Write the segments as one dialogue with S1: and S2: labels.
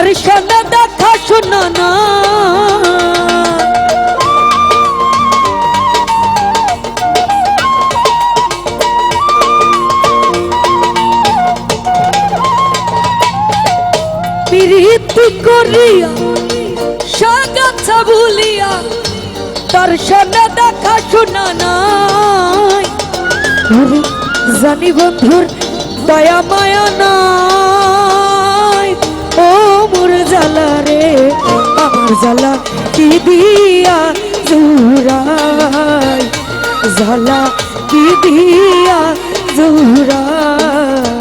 S1: দর্শনে দেখা শোনা না। প্রীতি করিয়া সাগাছা ভুলিয়া দর্শনে দেখা শোনা নাই জানি বন্ধুর দয়া মায়া ও মোর জ্বালা রে আমার জ্বালা কি দিয়া জুরাই জ্বালা কি দিয়া জুরাই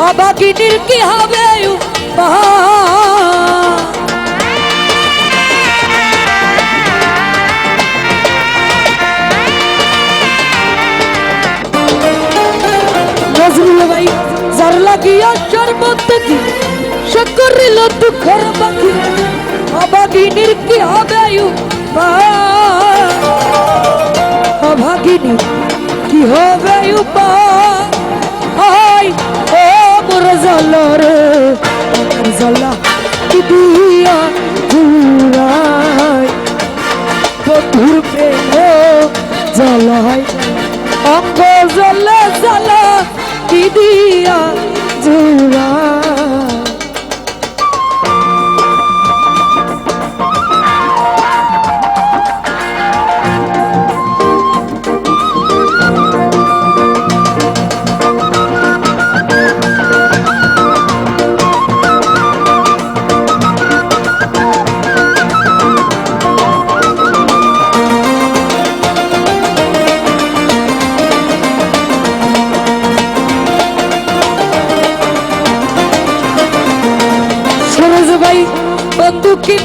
S1: অভাগিনীর কি হবে ভাই, যার লাগিয়া সর্বত থাকি সে করিল দুঃখের ভাগি অভাগিনীর কি হবে? অভাগিনী কি হবে উপায় অঙ্গ জলে দিদিয়া কি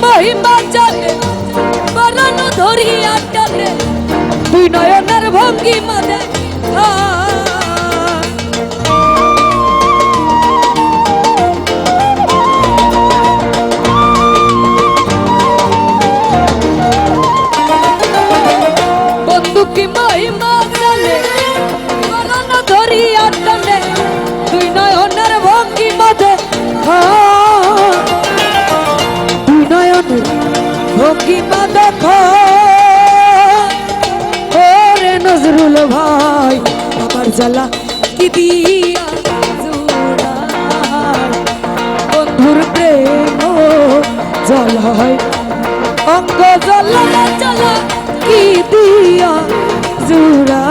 S1: মহিমা চলে বরণ ধরিয়া টানে তুই নয়নের ভঙ্গি জ্বালা কি দিয়া বন্ধুর প্রেম জলায় অঙ্গ জল জ্বালা কি দিয়া জোড়ায়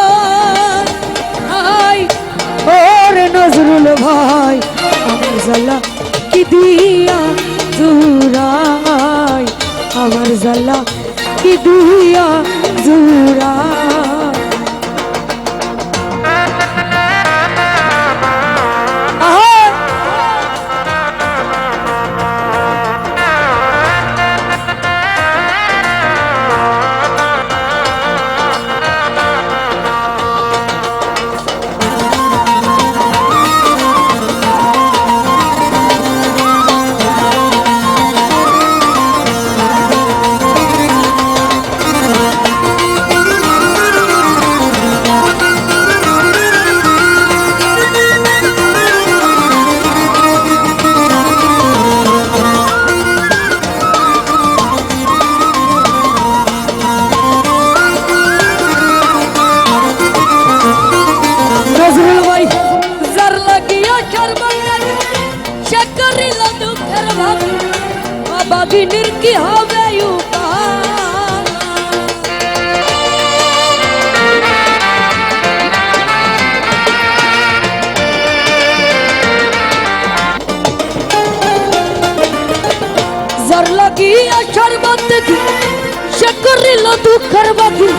S1: নজরুল ভাই আমার জালা কি দিয়া জুরাই আমার জালা কি দিয়া জুরাই বাগিনীর কি হবে যার লাগিয়া সর্বত দেখি সে করিল দুঃখের বাকি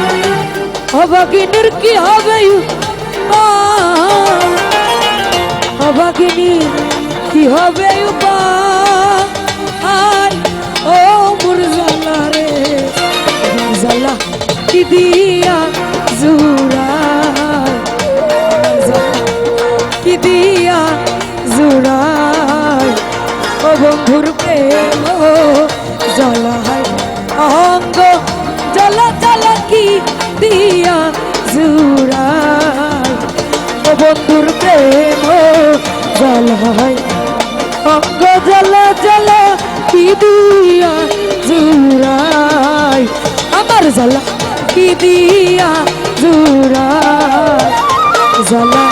S1: অবাগিনীর কি হবে? অবাগিনীর কি হবে উপায় দিয়া জুরা কি দিয়া জুড়াই ও বন্ধুর প্রেম জলায় অঙ্গ জলা জলা কি দিয়া জুড়াই ও বন্ধুর প্রেম জলায় অঙ্গ জলা জলা কি দিয়া জুড়াই আমার জলা কি দিয়া জোড়া দিয়া